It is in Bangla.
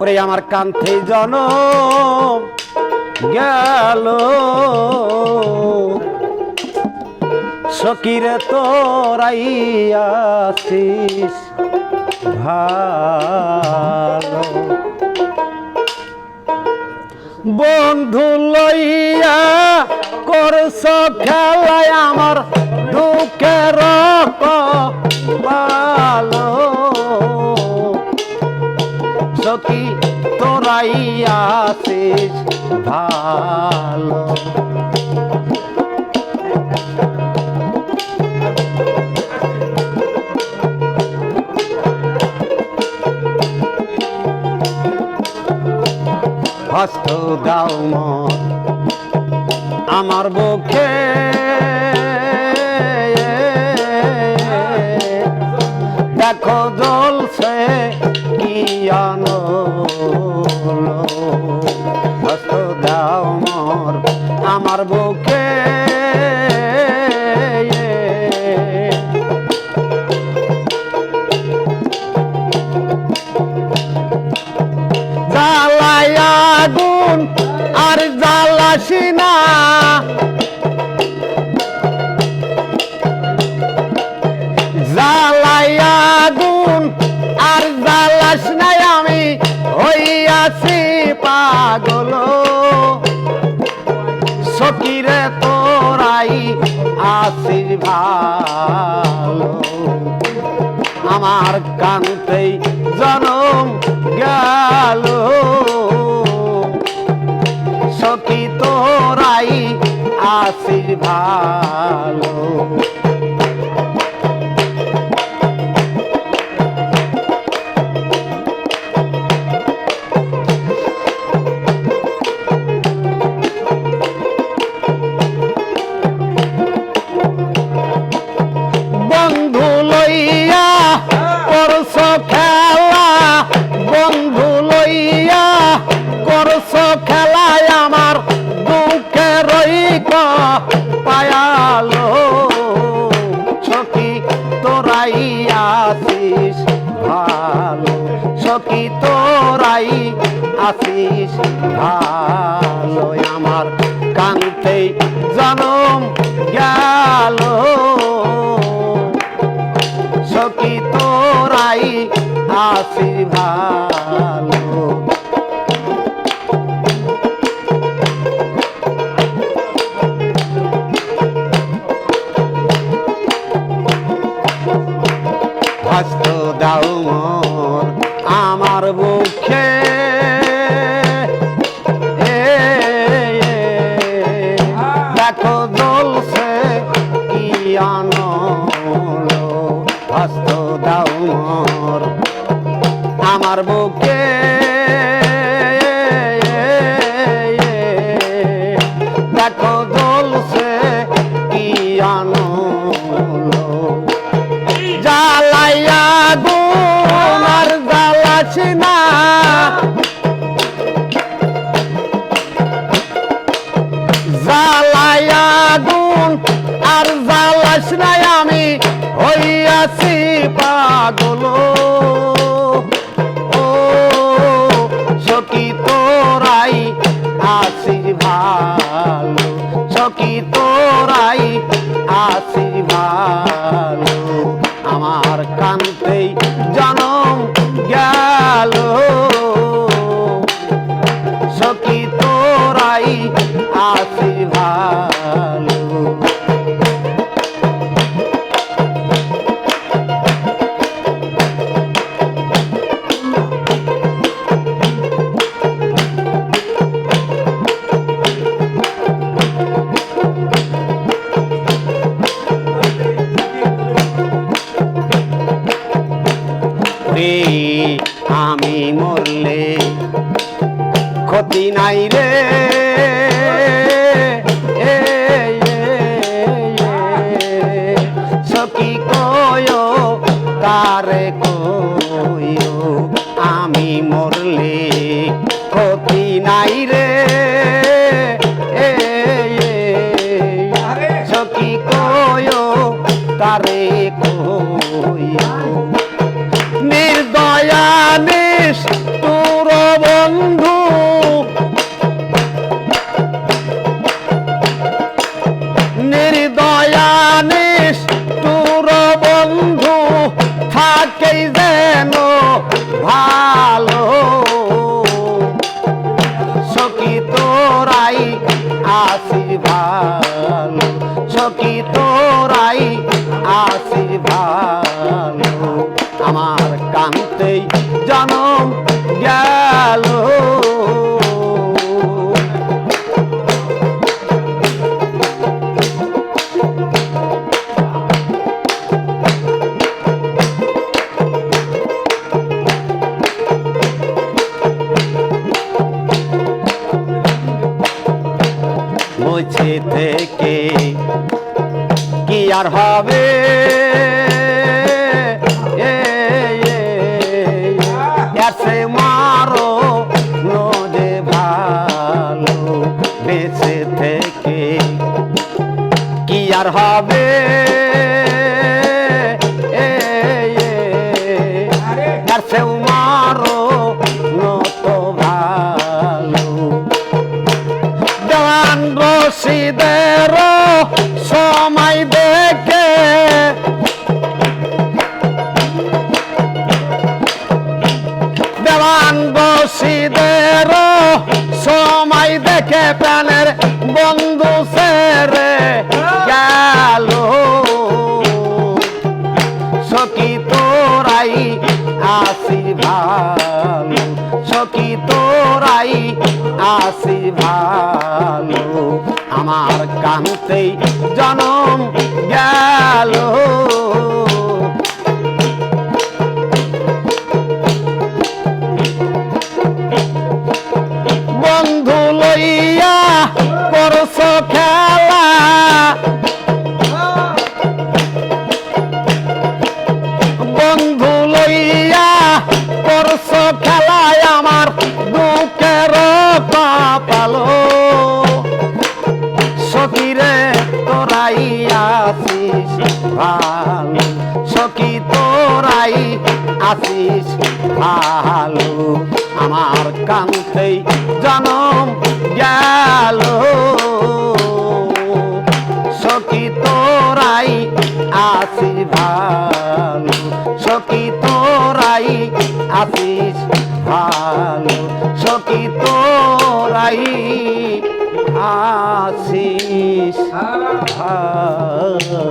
ওরে আমার কান্থে জন গেল। সকিরে তোরাইয়াছিস ভালো। বন্ধু লইয়া করছ খেলায় আমার দুঃখের ভালো সখী তোরাই আছিস? ভালো। হস্ত দাও আমার বুকে দেখো জ্বলছে কি আনলো ভালো আমার কান্তেই জনম গেল। সখী তোরাই ভালো। সখী তোরাই আসিস ভালো আমার কান্তে জনম গেল। সখী তোরাই আসি ভালো। হস্ত দাও মোর আমার বুকে। দেখো জ্বলছে কি আনলো হস্ত দাও আমার বুকে ও সখী তোরাই আসিস ভালো সখী তোরাই রে আমি মরলে ক্ষতি নাই রে। সখী কয় তারে কয়, আমি মরলে ক্ষতি নাই রে। নিষ্ঠুর বন্ধু? নির্দয়া তোর বন্ধু থাকে যেন ভালো। সখী তোরাই আসি ভালো। সখী তোরাই আসি ভালো। আমার কান্তেই জনম গেল। মুছে থেকে কি আর হবে? এ, এসে মারো নত ভালো। দেওয়ান রশিদের সময় দেখে দেওয়ান রশিদের সময় দেখে প্রাণের বন্ধু সেরে আসি ভালো সখী তোরাই আসি ভালো আমার কানতেই জনম গেল। আসিস ভালো, আমার কান্তেই জনম গেল। সখী তোরাই আসিস ভালো, সখী তোরাই আসিস ভালো, সখী তোরাই আসিস ভালো।